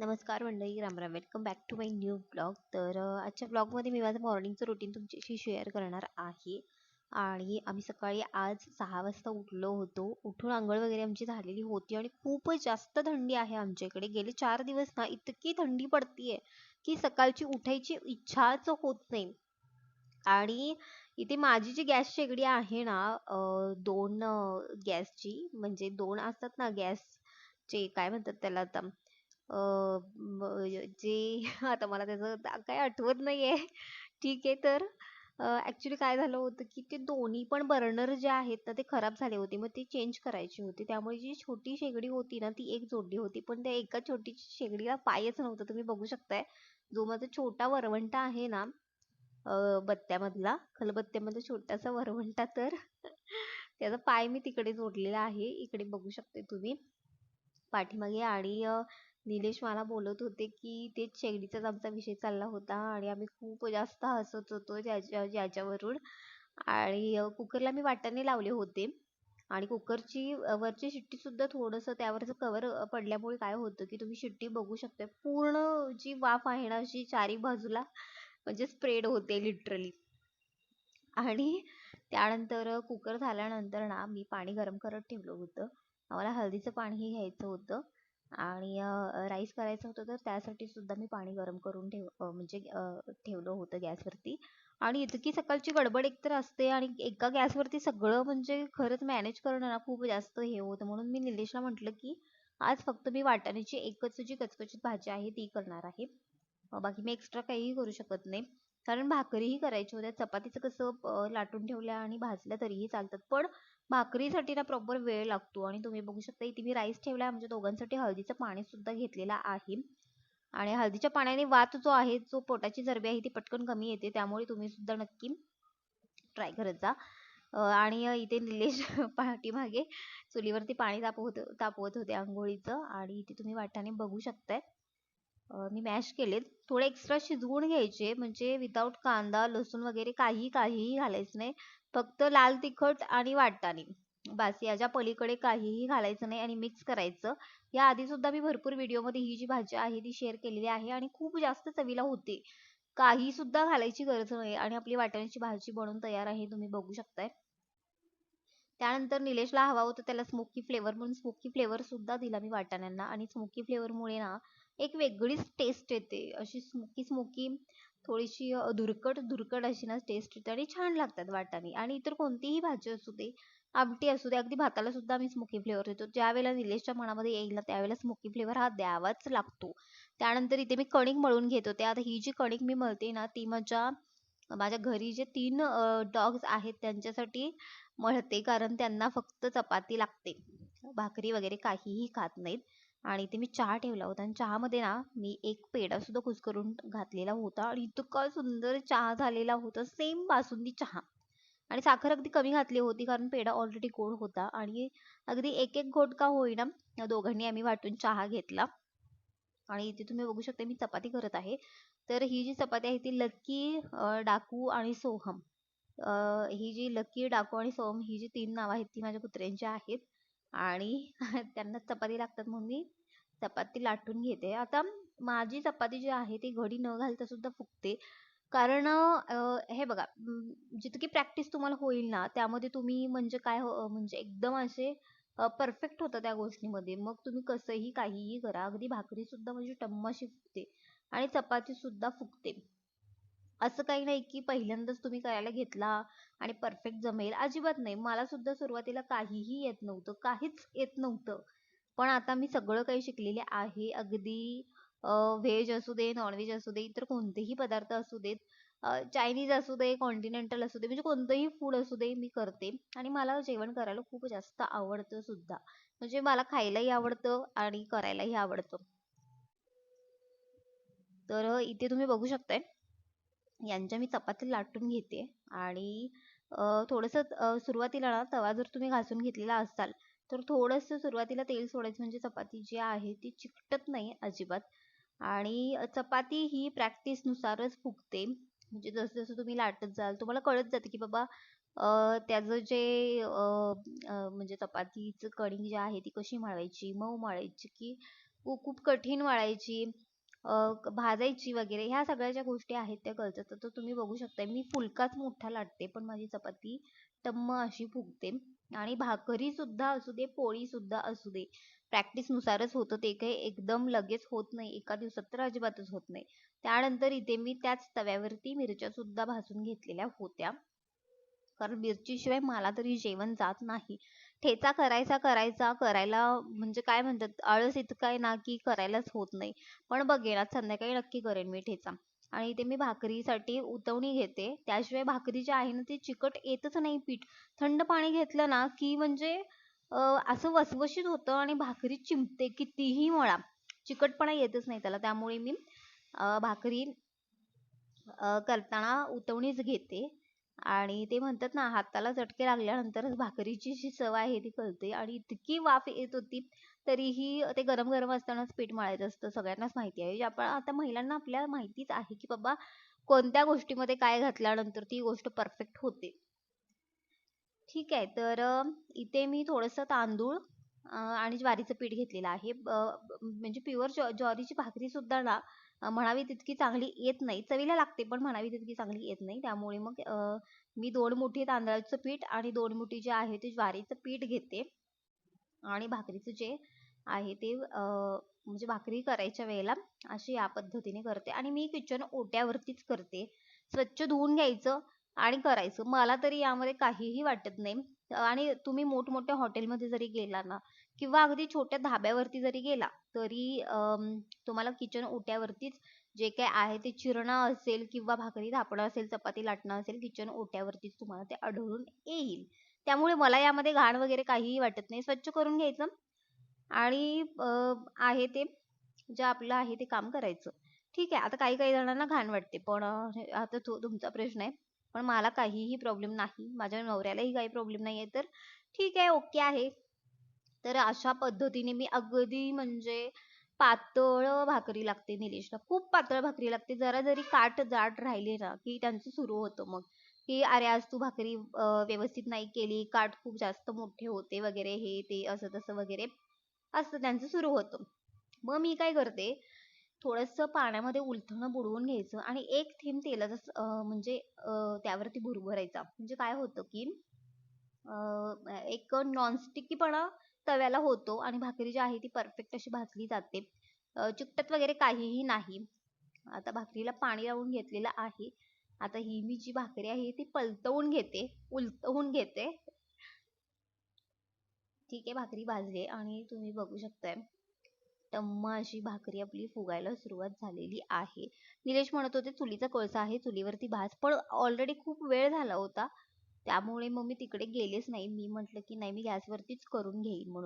नमस्कार मंडळी Ram Ram. Welcome back to my new blog तर आजच्या ब्लॉगमध्ये मी माझं मॉर्निंगचं रुटीन तुमच्याशी शेअर करणार आहे. आणि आम्ही सकाळी आज सहा वाजता उठलो होतो. उठून आंघोळ वगैरे आमची झालेली होती आणि खूपच जास्त थंडी आहे आमच्या इकडे गेले चार दिवस ना इतकी थंडी पडतीये की सकाळची उठायची इच्छाच होत नाही. आणि इथे माझी जी गॅस शेगडी आहे ना दोन गॅसची म्हणजे दोन असतात ना गॅसचे काय म्हणतात त्याला आता? जे आता मला त्याचं काय काही आठवत नाहीये. ठीक आहे तर ॲक्च्युली काय झालं होतं की ते दोन्ही पण बर्नर जे आहेत ना ते खराब झाले होते. मग ते चेंज करायची होती. त्यामुळे जी छोटी शेगडी होती ना ती एक जोडली होती. पण त्या एका छोटी शेगडीला पायच नव्हतं. तुम्ही बघू शकताय. जो माझा छोटा वरवंटा आहे ना बत्त्यामधला खलबत्त्यामधला छोटासा वरवंटा तर त्याचा पाय मी तिकडे जोडलेला आहे. इकडे बघू शकते तुम्ही. पाठीमागे आणि निलेश मला बोलत होते की ते शेगडीचाच आमचा विषय चालला होता आणि आम्ही खूप जास्त हसत होतो ज्याच्या ज्याच्यावरून. आणि कुकरला मी वाटाणे लावले होते. आणि कुकरची वरची शिट्टीसुद्धा थोडंसं त्यावरचं कवर पडल्यामुळे काय होतं की तुम्ही शिट्टी बघू शकता पूर्ण जी वाफ आहे ना अशी चारी बाजूला म्हणजे स्प्रेड होते लिटरली. आणि त्यानंतर कुकर झाल्यानंतर ना मी पाणी गरम करत ठेवलं होतं. आम्हाला हळदीचं पाणीही घ्यायचं होतं. आणि राईस करायचं होतं तर त्यासाठी सुद्धा मी पाणी गरम करून ठेव म्हणजे ठेवलं होतं गॅसवरती. आणि इतकी सकाळची गडबड एकतर असते आणि एका गॅसवरती सगळं म्हणजे खरंच मॅनेज करणं ना खूप जास्त हे होतं. म्हणून मी निलेशला म्हटलं की आज फक्त मी वाटाण्याची एकच जी कचकचीत भाजी आहे ती करणार आहे. बाकी मी एक्स्ट्रा काहीही करू शकत नाही. कारण भाकरीही करायची होत्या चपातीचं कसं लाटून ठेवल्या आणि भाजल्या तरीही चालतात. पण भाकरीसाठी ना प्रॉपर वेळ लागतो आणि तुम्ही बघू शकता इथे मी राईस ठेवला आहे म्हणजे दोघांसाठी हळदीचं पाणी सुद्धा आहे. आणि हळदीच्या पाण्याने वात जो आहे जो पोटाची चरबी आहे ती पटकन कमी येते. त्यामुळे तुम्ही सुद्धा नक्की ट्राय करत जा. आणि इथे निलेश पाठीमागे चुलीवरती पाणी तापवत तापवत होते आंघोळीचं. आणि इथे तुम्ही वाटाने बघू शकताय. मी मॅश केलेत. थोडे एक्स्ट्रा शिजवून घ्यायचे म्हणजे विदाऊट कांदा लसूण वगैरे काही काहीही घालायचं नाही. फक्त लाल तिखट आणि वाटाणे. बास याच्या पलीकडे काहीही घालायचं नाही आणि मिक्स करायचं. या आधी सुद्धा मी भरपूर व्हिडिओमध्ये ही जी भाजी आहे ती शेअर केलेली आहे आणि खूप जास्त चवीला होते. काही सुद्धा घालायची गरज नाही आणि आपली वाटाण्याची भाजी बनवून तयार आहे तुम्ही बघू शकताय. त्यानंतर निलेशला हवा होता त्याला स्मोकी फ्लेवर म्हणून स्मोकी फ्लेवर सुद्धा दिला मी वाटाण्यांना. आणि स्मोकी फ्लेवरमुळे ना एक वेगळीच टेस्ट येते. अशी स्मोकी स्मोकी थोडीशी धुरकट धुरकट अशी ना टेस्ट येते आणि छान लागतात वाटाणे. आणि इतर कोणतीही भाजी असू दे आमटी असू दे अगदी भाताला सुद्धा आम्ही स्मोकी फ्लेवर देतो. ज्या वेळेला निलेशच्या मनामध्ये येईल ना त्यावेळेला स्मोकी फ्लेवर हा द्यावाच लागतो. त्यानंतर इथे मी कणिक मळून घेत. होते आता ही जी कणिक मी मळते ना ती माझ्या माझ्या घरी जे तीन डॉग्स आहेत त्यांच्यासाठी मळते. कारण त्यांना फक्त चपाती लागते. भाकरी वगैरे काहीही खात नाहीत. आणि इथे मी चहा ठेवला होता आणि चहामध्ये ना मी एक पेढा सुद्धा कुस्करून घातलेला होता आणि इतका सुंदर चहा झालेला होता सेम बासुंदी चहा. आणि साखर अगदी कमी घातली होती कारण पेढा ऑलरेडी गोड होता आणि अगदी एक एक घोट का होईना दोघांनी आम्ही वाटून चहा घेतला. आणि इथे तुम्ही बघू शकता मी चपाती करत आहे. तर ही जी चपाती आहे ती लक्की डाकू आणि सोहम. ही जी लकी डाकू आणि सोहम ही जी तीन नावं आहेत ती माझ्या कुत्र्यांची आहेत. आणि त्यांना चपाती लागतात म्हणून मी चपाती लाटून घेते. आता माझी चपाती जी आहे ती घडी न घालता सुद्धा फुगते. कारण हे बघा जितकी प्रॅक्टिस तुम्हाला होईल ना त्यामध्ये तुम्ही म्हणजे काय हो- म्हणजे एकदम असे परफेक्ट होतं त्या गोष्टीमध्ये. मग तुम्ही कसंही काहीही करा. अगदी भाकरी सुद्धा म्हणजे टम्मशी फुगते. आणि चपाती सुद्धा फुगते. असं काही नाही की पहिल्यांदाच तुम्ही करायला घेतला आणि परफेक्ट जमेल. अजिबात नाही. मला सुद्धा सुरुवातीला काहीही येत नव्हतं. काहीच येत नव्हतं. पण आता मी सगळं काही शिकलेले आहे. अगदी व्हेज असू दे नॉनव्हेज असू दे इतर कोणतेही पदार्थ असू देत चायनीज असू दे कॉन्टिनेंटल असू दे म्हणजे कोणतंही फूड असू दे मी करते. आणि मला जेवण करायला खूप जास्त आवडतं सुद्धा. म्हणजे मला खायलाही आवडतं आणि करायलाही आवडतं. तर इथे तुम्ही बघू शकताय. यांच्या मी चपाती लाटून घेते. आणि थोडंसं सुरुवातीला ना तवा जर तुम्ही घासून घेतलेला असाल तर थोडंसं सुरुवातीला तेल सोडायचं म्हणजे चपाती जी आहे ती चिकटत नाही अजिबात. आणि चपाती ही प्रॅक्टिसनुसारच नुसारच फुगते. म्हणजे जसं जसं तुम्ही लाटत जाल तुम्हाला कळत जाते की बाबा त्याचं जे म्हणजे चपातीचं कणिक जे आहे ती कशी मळायची मऊ मळायची की खूप खूप कठीण मळायची. भाजायची वगैरे ह्या सगळ्या ज्या गोष्टी आहेत त्या कळतात तर तुम्ही बघू शकताय. मी फुलकाच मोठा लाटते पण माझी चपाती टम्म अशी फुगते. आणि भाकरी सुद्धा असू दे पोळी सुद्धा असू दे प्रॅक्टिसनुसारच होतं ते काही. एकदम लगेच होत नाही. एका दिवसात तर अजिबातच होत नाही. त्यानंतर इथे मी त्याच तव्यावरती मिरच्या सुद्धा भाजून घेतलेल्या होत्या. कारण मिरचीशिवाय मला तरी जेवण जात नाही. ठेचा करायचा करायचा करायला म्हणजे काय म्हणतात आळस इतका आहे ना की करायलाच होत नाही. पण बघेन आज संध्याकाळी नक्की करेन मी ठेचा. आणि ते मी भाकरीसाठी उतवणी घेते. त्याशिवाय भाकरी जी आहे ना ती चिकट येतच नाही पीठ. थंड पाणी घेतलं ना की म्हणजे असं वसवशीत होतं आणि भाकरी चिमते कितीही मळा. चिकटपणा येतच नाही त्याला. त्यामुळे मी भाकरी करताना उतवणीच घेते. आणि ते म्हणतात ना हाताला चटके लागल्यानंतरच भाकरीची जी चव आहे ती कळते आणि इतकी वाफ येत होती तरीही ते गरम गरम असतानाच पीठ मळायचं असतं सगळ्यांनाच माहिती आहे. आपण आता महिलांना आपल्या माहितीच आहे की बाबा कोणत्या गोष्टीमध्ये काय घातल्यानंतर ती गोष्ट परफेक्ट होते. ठीक आहे तर इथे मी थोडंसं तांदूळ आणि ज्वारीचं पीठ घेतलेलं आहे. म्हणजे प्युअर ज्वारीची भाकरी सुद्धा ना म्हणावी तितकी चांगली येत नाही. चवीला लागते पण म्हणावी तितकी चांगली येत नाही. त्यामुळे मग मी दोन मुठी तांदळाचं पीठ आणि दोन मुठी जे आहे ते ज्वारीचं पीठ घेते. आणि भाकरीचं जे आहे ते म्हणजे भाकरी करायच्या वेळेला अशी या पद्धतीने करते. आणि मी किचन ओट्यावरतीच करते. स्वच्छ धुवून घ्यायचं आणि करायचं. मला तरी यामध्ये काहीही वाटत नाही. आणि तुम्ही मोठमोठ्या हॉटेलमध्ये जरी गेला ना किंवा अगदी छोट्या धाब्यावरती जरी गेला तरी तुम्हाला किचन ओट्यावरतीच जे काय आहे ते चिरणं असेल किंवा भाकरी थापणं असेल चपाती लाटणं असेल किचन ओट्यावरतीच तुम्हाला ते आढळून येईल. त्यामुळे मला यामध्ये घाण वगैरे काहीही वाटत नाही. स्वच्छ करून घ्यायचं. आणि आहे ते जे आपलं आहे ते काम करायचं. ठीक आहे. आता काही काही जणांना घाण वाटते पण आता तो तुमचा प्रश्न आहे. पण मला काहीही प्रॉब्लेम नाही. माझ्या नवऱ्यालाही काही प्रॉब्लेम नाही आहे तर ठीक आहे ओके आहे. तर अशा पद्धतीने मी अगदी म्हणजे पातळ भाकरी लागते निलेशला. खूप पातळ भाकरी लागते. जरा जरी काट जाड राहिली ना की त्यांचं सुरू होतं मग. की अरे आज तू भाकरी व्यवस्थित नाही केली. काट खूप जास्त मोठे होते वगैरे हे ते असं तसं वगैरे. असं त्यांचं सुरू होतं. मग मी काय करते थोडंसं पाण्यामध्ये उलथणं बुडवून घ्यायचं आणि एक थेंब तेलाचा म्हणजे त्यावरती भुरभरायचा. म्हणजे काय होतं की एक नॉनस्टिकीपणा तव्याला होतो आणि भाकरी जी आहे ती परफेक्ट अशी भाजली जाते. चिकटत वगैरे काहीही नाही. आता भाकरीला पाणी लावून घेतलेलं आहे. आता ही मी जी भाकरी आहे ती पलटवून घेते उलटवून घेते. ठीक आहे भाकरी भाजली आणि तुम्ही बघू शकताय. टम्म अशी भाकरी आपली फुगायला सुरुवात झालेली आहे. निलेश म्हणत होते चुलीचा कोळसा आहे चुलीवरती भास पण ऑलरेडी खूप वेळ झाला होता. त्यामुळे मग मी तिकडे गेलेच नाही. मी म्हटलं की नाही मी गॅसवरतीच करून घेईन म्हणून.